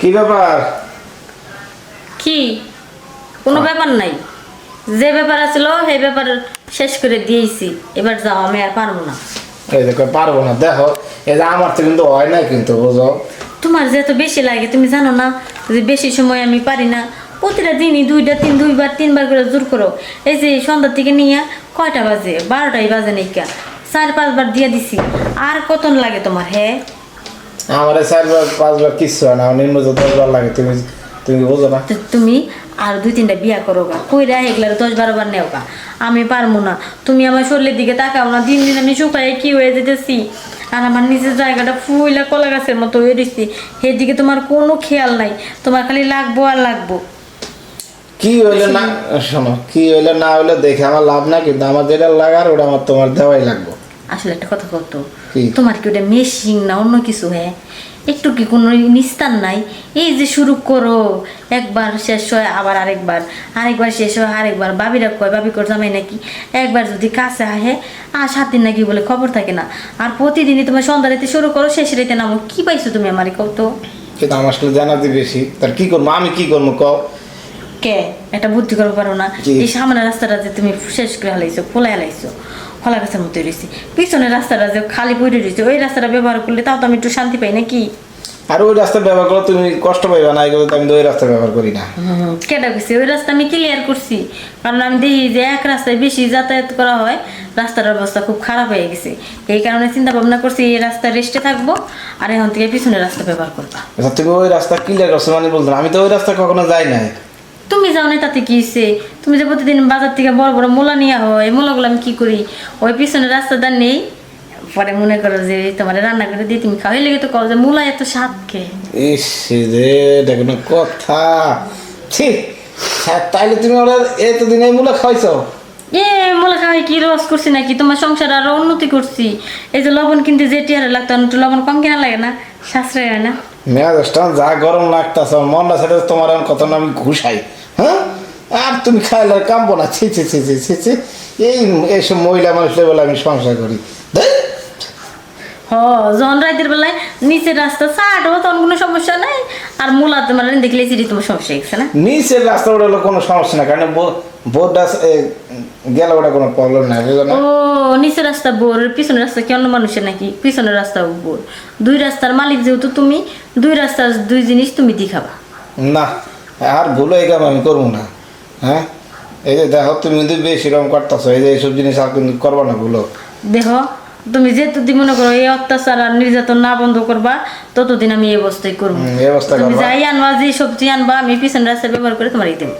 কি ব্যাপার? কি? কোনো ব্যাপার নাই। যে ব্যাপার আছিল সেই ব্যাপার শেষ করে দিয়েছি। এবার যাও আমি আর পারব না। এই দেখো পারব না। দেখো এই যে আমার তো কিন্তু হয় না কিন্তু বুঝো? তোমার যেহেতু বেশি লাগে তুমি জানো না? যে বেশি সময় আমি পারি না প্রতিটা দিনই দুইটা তিন দুইবার তিনবার করে জোর করো। এই যে সন্ধ্যার থেকে নিয়ে কয়টা বাজে? বারোটাই বাজে নাইকা। চার পাঁচবার দিয়ে দিছি। আর কতন লাগে তোমার হ্যাঁ আমার চারবার পাঁচবার কিচ্ছু হয় না নিম্ন দশবার লাগে তুমি তুমি বুঝো না। তুমি আর দুই তিনটা বিয়া করো গা। কইরা এগুলার দশ বারো বার নেও গা। আমি পারব না। তুমি আমার শরীরের দিকে তাকাও না দিন দিন আমি শুকাই কি হয়ে যেতেছি? আর আমার নিজের জায়গাটা ফুইলা কলা গাছের মতো হয়ে দিচ্ছি সেদিকে তোমার কোনো খেয়াল নাই। তোমার খালি লাগবো আর লাগবো। কি হইলে না শোনো কি হইলে না হইলে দেখে আমার লাভ না কিন্তু আমার যেটা লাগার ওটা আমার তোমার দেওয়াই লাগবে। আসলে একটা কথা কত? তোমার কি ওটা মেশিন না অন্য কিছু হ্যাঁ একটু কি কোনো নিস্তার নাই? এই যে শুরু করো একবার শেষ হয় আবার আরেকবার। আরেকবার শেষ হয় আরেকবার। বাবিরা কয় বাবি কর জামাই নাকি? একবার যদি কাছে আহে আর সাত দিন নাকি বলে খবর থাকে না। আর প্রতিদিনই তোমার সন্ধ্যা রাতে শুরু করো শেষ রাতে নামো। কি পাইছো তুমি আমার কত কিন্তু আমার আসলে জানাতে বেশি। তার কি করব? আমি কি করব? কও। কে? একটা বুদ্ধি করতে পারো না। এই সামনের রাস্তাটা যে তুমি শেষ করে হালাইছো খোলা হালাইছো খোলা গাছের মতো রয়েছে পিছনের রাস্তাটা যে খালি পড়ে রয়েছে ওই রাস্তাটা ব্যবহার করলে তাও তো আমি একটু শান্তি পাই নাকি? আর ওই রাস্তা ব্যবহার করলে তুমি কষ্ট পাইবা না এগুলো আমি ওই রাস্তা ব্যবহার করি না। কেটা গেছি ওই রাস্তা আমি ক্লিয়ার করছি। কারণ আমি দেখি যে এক রাস্তায় বেশি যাতায়াত করা হয় রাস্তার অবস্থা খুব খারাপ হয়ে গেছে। এই কারণে চিন্তা ভাবনা করছি এই রাস্তা রেস্টে থাকব আর এখন থেকে পিছনের রাস্তা ব্যবহার করবা। আচ্ছা তুমি ওই রাস্তা ক্লিয়ার করছ মানে বলতো। আমি তো ওই রাস্তা কখনো যাই নাই। তুমি যাও না তাতে কি হইছে? তুমি যে প্রতিদিন বাজার থেকে বড় বড় মূলা নিয়ে হয় মূলাগুলো আমি কি করি? ওই পিছনের রাস্তাটা নেই পরে মনে করো যে তোমার রান্না করে দিয়ে তুমি খাও। এই লেগে তো করো যে মূলা এত স্বাদ খেয়ে ইস রে এটা কোনো কথা। ঠিক হ্যাঁ তাইলে তুমি ওরা এতদিন এই মূলা খাইছো এ মূলা খাওয়াই কি রস করছি নাকি? তোমার সংসার আরও উন্নতি করছি। এই যে লবণ কিনতে যে টিয়ারে লাগতো একটু লবণ কম কেনা লাগে না সাশ্রয় হয় না। মেয়াদটা যা গরম লাগতাছে মনটা সেটা তোমার এখন কত না আমি ঘুষাই। আর তুমি খাইলে কামবো না। ছি ছি ছি ছি ছি ছি। এই এইসব মহিলা মানুষের বলে আমি সংসার করি। হ যখন রাতের বেলায় নিচের রাস্তা চাটবো তখন কোনো সমস্যা নাই। আর মূলা তোমার দেখলে তোমার সমস্যা হয়ে না? নিচের রাস্তা ওটা হলো কোনো সমস্যা না কারণ বোর্ডটা গেলে ওটা কোনো প্রবলেম নাই ও নিচের রাস্তা বোর পিছনের রাস্তা কি অন্য মানুষের নাকি? পিছনের রাস্তা বোর দুই রাস্তার মালিক যেহেতু তুমি দুই রাস্তার দুই জিনিস তুমি দেখাবা। না আর ভুলো এই কাম আমি করব না। হ্যাঁ? এই যে দেখো তুমি কিন্তু বেশি রকম করতেছো এই যে এইসব জিনিস আর কিন্তু করবা না ভুলো। দেখো তুমি যেহেতু মনে করো এই অত্যাচার আর নির্যাতন না বন্ধ করবা ততদিন আমি এই অবস্থায় করব। তুমি যাই আনবা যে সবজি আনবা আমি পিছন রাস্তা ব্যবহার করে তোমার এই দেবো।